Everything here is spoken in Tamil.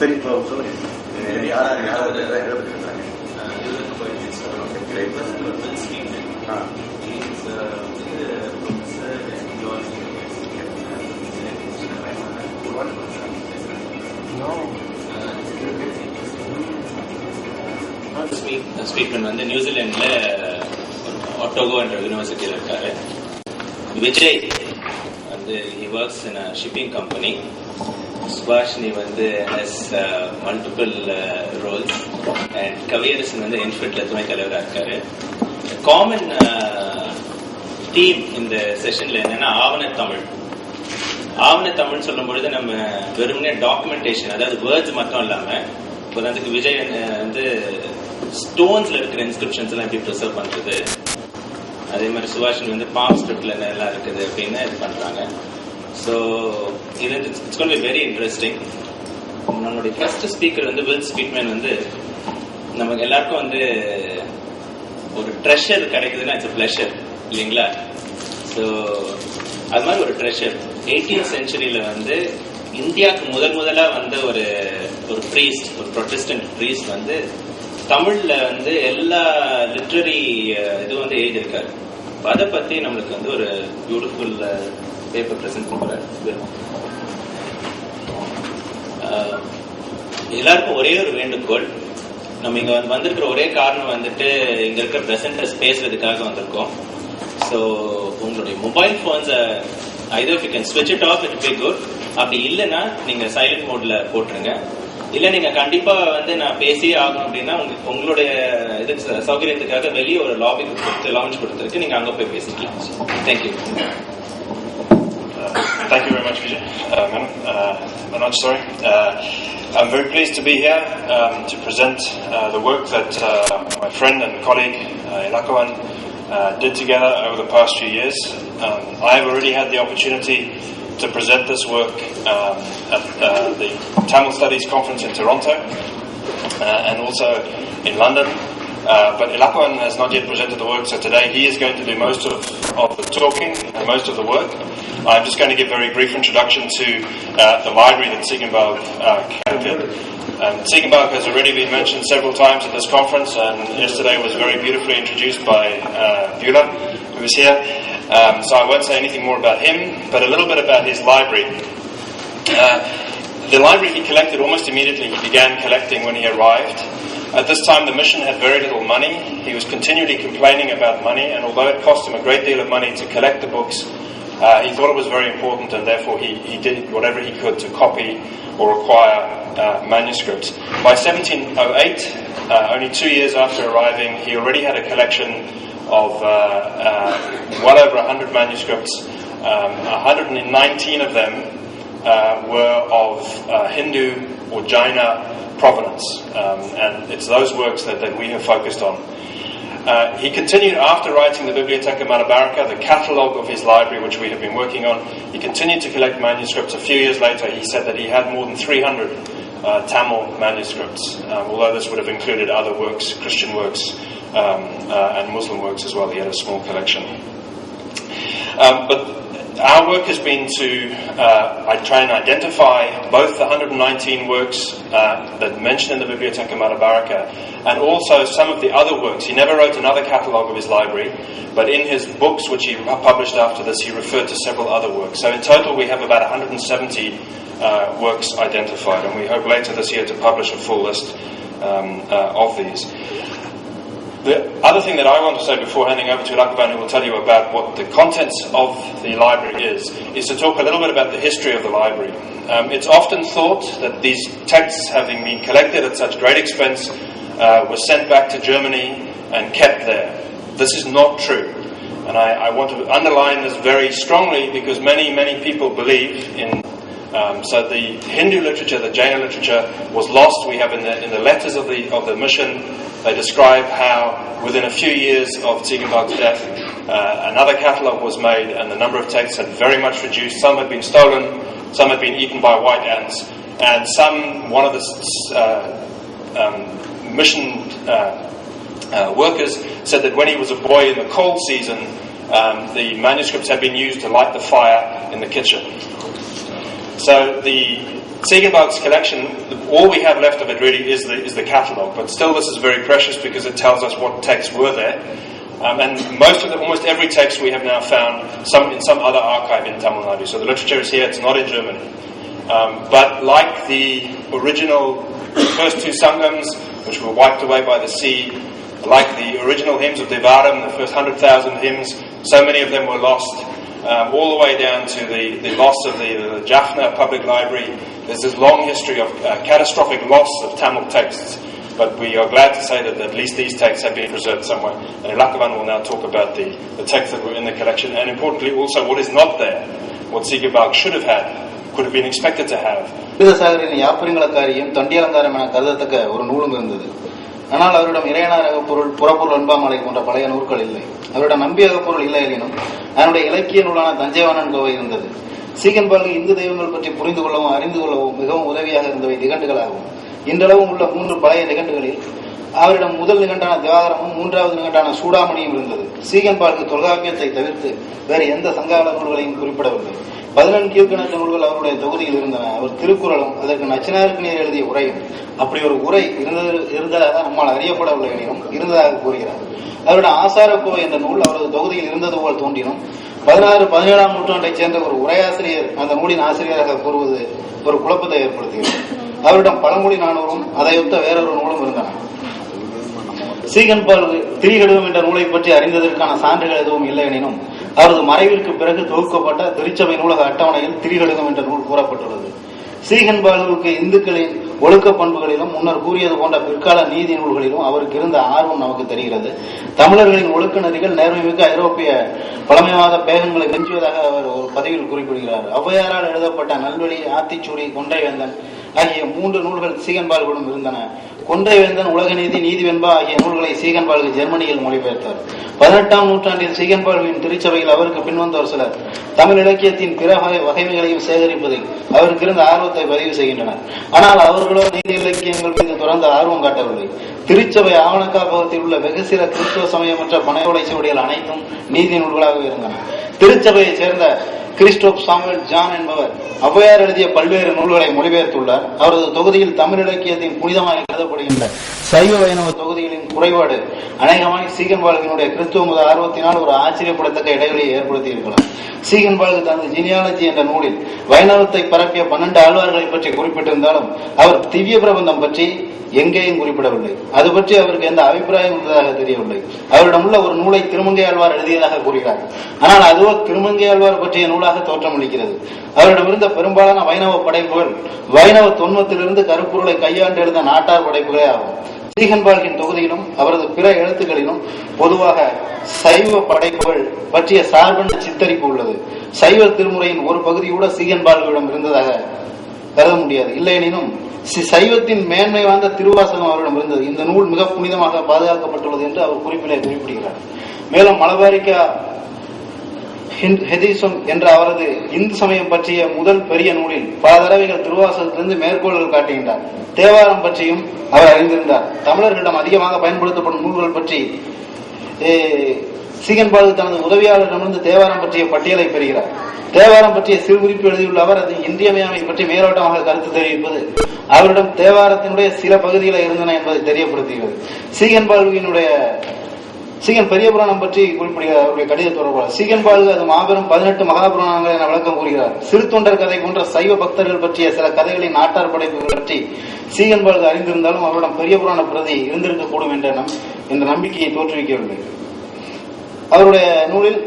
சரி இப்போ சொல்லுங்க அஹ் யாரா யாரா எதை எதை பத்தி பேசுறாங்க Great. ஆ ஸ்பீக்மன் வந்து நியூசிலாந்துல ஒட்டோகோ என்ற யூனிவர்சிட்டியில் இருக்காரு விஜய் வந்து he works in shipping company Subhashini வந்து has multiple roles and Kaviyarasan வந்து இன்ஸ்பெக்டர் துணை தலைவராக இருக்காரு. காமன் தீம் இந்த செஷன்ல என்னன்னா ஆவண தமிழ் ஆவண தமிழ் சொல்லும் பொழுது நம்ம வெறுமனே டாக்குமெண்டேஷன் அதாவது வேர்ட்ஸ் மட்டும் இல்லாம உதாரணத்துக்கு விஜய் uh, வந்து- வந்து ஸ்டோன்ஸ்ல இருக்கிற இன்ஸ்கிரிப்ஷன்ஸ் எல்லாம் எப்படி ப்ரிசர்வ் பண்றது? அதே மாதிரி சுபாஷன் வந்து பாம் ஸ்கிரிப்ட்ல எல்லாம் இருக்குது அப்படின்னு இது பண்றாங்க. ஸோ இது it's gonna be very interesting நம்மளுடைய ஃபர்ஸ்ட் ஸ்பீக்கர் வந்து வில் ஸ்பீக்மேன் வந்து நமக்கு எல்லாருக்கும் வந்து ஒரு ட்ரெஷர் கிடைக்குதுன்னா இட்ஸ் ப்ளஷர் இல்லைங்களா? ஸோ அது மாதிரி ஒரு ட்ரெஷர் எயிட்டீன் செஞ்சுரியில வந்து இந்தியாவுக்கு முதல் முதலாக வந்த ஒரு ஒரு ப்ரீஸ்ட் ஒரு ப்ரொட்டஸ்டன்ட் ப்ரீஸ்ட் வந்து தமிழ்ல வந்து எல்லா லிட்ரரி இதுவும் வந்து எழுதியிருக்காரு. அதை பத்தி நம்மளுக்கு வந்து ஒரு பியூட்டிஃபுல் பேப்பர் ப்ரெசென்ட் பண்றாரு எல்லாருக்கும் ஒரே ஒரு வேண்டுகோள். நம்ம இங்க வந்து வந்திருக்கிற ஒரே காரணம் வந்துட்டு இங்க இருக்கிற பிரசன்டர்ஸ் பேசுறதுக்காக வந்திருக்கோம். ஸோ உங்களுடைய மொபைல் ஃபோன்ஸை ஐதர் யூ கேன் ஸ்விட்ச் it off it be good அப்படி இல்லைன்னா நீங்க சைலண்ட் மோட்ல போட்டுருங்க. இல்ல நீங்க கண்டிப்பா வந்து நான் பேசியே ஆகணும் அப்படின்னா உங்களுடைய இது சௌகரியத்துக்காக வெளியே ஒரு லாபி கொடுத்து லான்ச் கொடுத்துருக்கு நீங்க அங்க போய் பேசிக்கலாம். Thank you Thank you very much, Vijay. Uh, uh, sorry. Uh, I'm very pleased to be here um, to present uh, the work that uh, my friend and colleague uh, Ilakoan uh, did together over the past few years. Um, I have already had the opportunity to present this work um, at the Tamil Studies Conference in Toronto and also in London. But Ilakoan has not yet presented the work, so today he is going to do most of, of the talking most of the work. I'm just going to give a very brief introduction to uh, the library that Ziegenbalg uh, created. Um, Ziegenbalg has already been mentioned several times at this conference, and yesterday was very beautifully introduced by uh, Beulah, who was here. Um, so I won't say anything more about him, but a little bit about his library. Uh, the library he collected almost immediately. He began collecting when he arrived. At this time, the mission had very little money. He was continually complaining about money, and although it cost him a great deal of money to collect the books, uh, he thought it was very important, and therefore he, he did whatever he could to copy or acquire uh, manuscripts. By 1708, uh, only two years after arriving, he already had a collection of uh, uh, well over 100 manuscripts. Um, 119 of them uh, were of Hindu or Jaina provenance, um, and it's those works that, that we have focused on. Uh, he continued after writing the Bibliotheca Malabaraka, the catalogue of his library, which we have been working on. He continued to collect manuscripts. A few years later, he said that he had more than 300 uh, Tamil manuscripts, um, although this would have included other works, Christian works, um, uh, and Muslim works as well. He had a small collection. Um, but our work has been to uh, try and identify both the 119 works uh, that mention in the Bibliotheca Malabaraka and also some of the other works. He never wrote another catalogue of his library, but in his books, which he published after this, he referred to several other works. So in total, we have about 170 uh, works identified, and we hope later this year to publish a full list um, uh, of these. The other thing that I want to say before handing over to Lakaban, who will tell you about what the contents of the library is, is to talk a little bit about the history of the library. Um, it's often thought that these texts, having been collected at such great expense, uh, were sent back to Germany and kept there. This is not true. And I, I want to underline this very strongly because many, many people believe in um, so the Hindu literature, the Jaina literature, was lost. We have in the, in the letters of the, of the mission, they describe how within a few years of Ziegenbalg's death, uh, another catalogue was made and the number of texts had very much reduced. Some had been stolen, some had been eaten by white ants, and some, one of the uh, um, mission uh, uh, workers said that when he was a boy in the cold season, um, the manuscripts had been used to light the fire in the kitchen. So the Segenbalg's collection, all we have left of it really is the, is the catalogue, but still this is very precious because it tells us what texts were there. Um, and most of the, almost every text we have now found some, in some other archive in Tamil Nadu. So the literature is here, it's not in German. Um, but like the original first two Sangams, which were wiped away by the sea, like the original hymns of Devaram, the first 100,000 hymns, so many of them were lost, um, all the way down to the, the loss of the, the Jaffna Public Library. There's this long history of uh, catastrophic loss of Tamil texts, but we are glad to say that at least these texts have been preserved somewhere. And Lakavan will now talk about the, the texts that were in the collection, and importantly also what is not there, what Sigabalg should have had, could have been expected to have. விருதசாகரின் யாப்பரிங்களக்காரியும் தொண்டியலங்காரம் என கருதத்தக்க ஒரு நூலும் இருந்தது ஆனால் அவரிடம் இறையனாரக பொருள் புறப்பொருள் அன்பாமலை போன்ற பழைய நூல்கள் இல்லை. அவரிடம் நம்பியக பொருள் இல்லை எனினும் அதனுடைய இலக்கிய நூலான தஞ்சைவாணன் கோவை இருந்தது. சீகன்பாலுக்கு இந்து தெய்வங்கள் பற்றி புரிந்து கொள்ளவும் அறிந்து கொள்ளவும் மிகவும் உதவியாக இருந்தவை நிகண்டுகளாகும் இன்றளவும் உள்ள மூன்று பழைய நிகண்டுகளில் அவரிடம் முதல் நிகண்டான திவாகரமும் மூன்றாவது நிகண்டான சூடாமணியும் இருந்தது. சீகன்பாலுக்கு தொல்காப்பியத்தை தவிர்த்து வேறு எந்த சங்கால நூல்களையும் குறிப்பிடவில்லை. பதினெண் கீழ்கணக்கு நூல்கள் அவருடைய தொகுதியில் இருந்தன. அவர் திருக்குறளும் அதற்கு நச்சினாருக்கு நீர் எழுதிய உரையும் அப்படி ஒரு உரை இருந்தது இருந்ததாக நம்மால் அறியப்படவில்லை எனினும் இருந்ததாக கூறுகிறார். அவருடைய ஆசாரக்கோவை என்ற நூல் அவரது தொகுதியில் இருந்தது போல் தோன்றினும் பதினாறு பதினேழாம் நூற்றாண்டைச் சேர்ந்த ஒரு உரையாசிரியர் அந்த நூலின் ஆசிரியராக கூறுவது ஒரு குழப்பத்தை ஏற்படுத்துகிறது அவரிடம் பழமொழி நானூறும் அதையொத்த வேறொரு நூலும் இருந்தன. சீகன்பால் திரிகடுவம் என்ற நூலை பற்றி அறிந்ததற்கான சான்றுகள் எதுவும் இல்லை எனினும் அவரது மறைவிற்கு பிறகு தொகுக்கப்பட்ட திருச்சபை நூலக அட்டவணையில் திரிகடுகம் என்ற நூல் கூறப்பட்டுள்ளது. சீகன்பாலுவுக்கு இந்துக்களின் ஒழுக்க பண்புகளிலும் முன்னர் கூறியது போன்ற பிற்கால நீதி நூல்களிலும் அவருக்கு இருந்த ஆர்வம் நமக்கு தெரிகிறது. தமிழர்களின் ஒழுக்க நெறிகள் நேர்மைமிக்க ஐரோப்பிய பழமைவாத பேகங்களை மெஞ்சுவதாக அவர் ஒரு பதிவில் குறிப்பிடுகிறார். ஔவையாரால் எழுதப்பட்ட நல்வழி ஆத்திச்சூடி கொண்டைவேந்தன் ஆகிய மூன்று நூல்கள் சீகன்பால்களும் இருந்தன. கொன்றைவேந்தன் உலக நீதி நீதிவென்பா ஆகிய நூல்களை சீகன்பாலுக்கு ஜெர்மனியில் மொழிபெயர்த்தார். பதினெட்டாம் நூற்றாண்டில் சீகன்பால்வின் திருச்சபையில் அவருக்கு பின்வந்தோர் சிலர். தமிழ் இலக்கியத்தின் பிற வகை வகைமைகளையும் சேகரிப்பதில் அவருக்கு இருந்த ஆர்வத்தை பதிவு செய்கின்றனர். ஆனால் அவர்களோ நீதி இலக்கியங்கள் மீது தொடர்ந்த ஆர்வம் காட்டவில்லை. திருச்சபை ஆவணக்காப்பகத்தில் உள்ள வெகு சில கிறிஸ்துவ சமயமற்ற பனையோலை சுவடிகள் அனைத்தும் நீதி நூல்களாக இருந்தன. திருச்சபையைச் சேர்ந்த கிறிஸ்டோப் சாமுவேல் ஜான் என்பவர் ஔவையார் எழுதிய பல்வேறு நூல்களை மொழிபெயர்த்துள்ளார். அவரது தொகுதியில் தமிழ் இலக்கியத்தின் புனிதமாக கருதப்படுகின்ற சைவ வைணவ தொகுதிகளின் குறைபாடு அநேகமாய் சீகன்பால்கினுடைய கிறிஸ்துவ மத ஆர்வத்தினால் ஒரு ஆச்சரியப்படத்தக்க இடைவெளியை ஏற்படுத்தி இருக்கலாம் சீகன்பால்கு தனது ஜீனியாலஜி என்ற நூலில் வைணவத்தை பரப்பிய பன்னெண்டு ஆழ்வார்களை பற்றி குறிப்பிட்டிருந்தாலும் அவர் திவ்ய பிரபந்தம் பற்றி எங்கேயும் குறிப்பிடவில்லை. அது பற்றி அவருக்கு எந்த அபிப்பிராயம் உள்ளதாக தெரியவில்லை. அவரிடம் உள்ள ஒரு நூலை திருமங்கை ஆழ்வார் எழுதியதாக கூறுகிறார். ஆனால் அதுவோ திருமங்கை ஆழ்வார் பற்றிய நூல் நூலாக தோற்றமளிக்கிறது. அவரிடமிருந்த பெரும்பாலான வைணவ படைப்புகள் வைணவ தொன்மத்திலிருந்து கருப்பொருளை கையாண்டு எழுந்த நாட்டார் படைப்புகளே ஆகும். சீகன்பால்கின் தொகுதியிலும் அவரது பிற எழுத்துக்களிலும் பொதுவாக சைவ படைப்புகள் பற்றிய சார்பற்ற சித்தரிப்பு உள்ளது. சைவ திருமுறையின் ஒரு பகுதி கூட சீகன்பால்களிடம் இருந்ததாக கருத முடியாது. இல்லையெனினும் சைவத்தின் மேன்மை வாய்ந்த திருவாசகம் அவரிடம் இருந்தது. இந்த நூல் மிக புனிதமாக பாதுகாக்கப்பட்டுள்ளது என்று அவர் குறிப்பிலே குறிப்பிடுகிறார். மேலும் மலபாரிக்கா ஹெதிசம் என்ற அவரது இந்து சமயம் பற்றிய முதல் பெரிய நூலில் பல தடவைகள் திருவாசகத்திலிருந்து மேற்கோள்கள் காட்டுகின்றார். தேவாரம் பற்றியும் அவர் அறிந்திருந்தார். தமிழர்களிடம் அதிகமாக பயன்படுத்தப்படும் நூல்கள் பற்றி ஏ, சீகன்பாலு தனது உதவியாளரிடமிருந்து தேவாரம் பற்றிய பட்டியலை பெறுகிறார். தேவாரம் பற்றிய சிறு குறிப்பு எழுதியுள்ள அவர் அது இன்றியமையாமை பற்றி மேலோட்டமாக கருத்து தெரிவிப்பது அவரிடம் தேவாரத்தினுடைய சில பகுதிகளை இருந்தன என்பதை தெரியப்படுத்துகிறது. சீகன்பாலுவினுடைய சீகன் பெரிய புராணம் பற்றி குறிப்பிடுகிறார் அவருடைய கடித தொடர்பாளர். சீகன் பாலு அது மாபெரும் பதினெட்டு மகாபுராணங்கள் என விளக்கம் கூறுகிறார். சிறு தொண்டர் கதை போன்ற சைவ பக்தர்கள் பற்றிய சில கதைகளின் நாட்டார் படைப்புகள் பற்றி சீகன் பாலு அறிந்திருந்தாலும் அவரிடம் பெரிய புராண பிரதி இருந்திருக்கக்கூடும் என்ற நம் என்ற நம்பிக்கையை தோற்றுவிக்கவில்லை. அவருடைய நூலில்